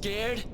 Scared?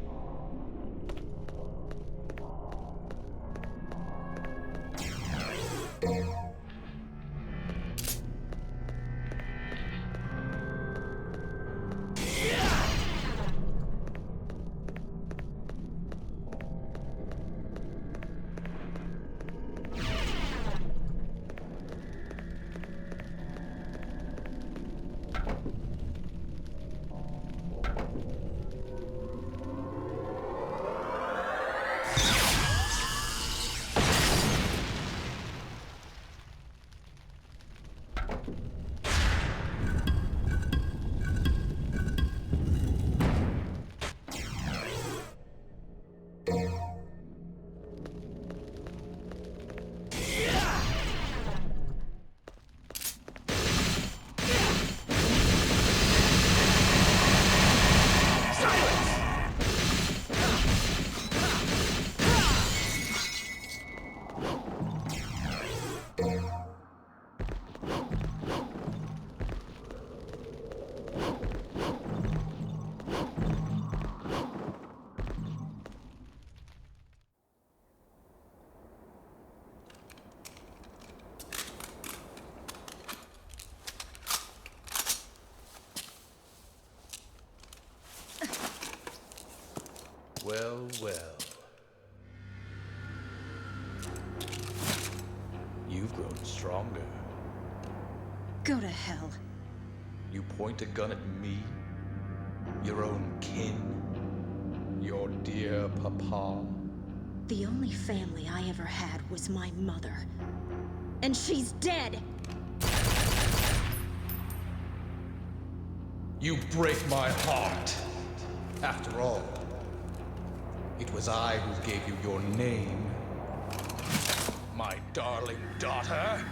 You've grown stronger. Go to hell. You point a gun at me? Your own kin? Your dear papa? The only family I ever had was my mother. And she's dead! You break my heart. After all, it was I who gave you your name. My darling daughter.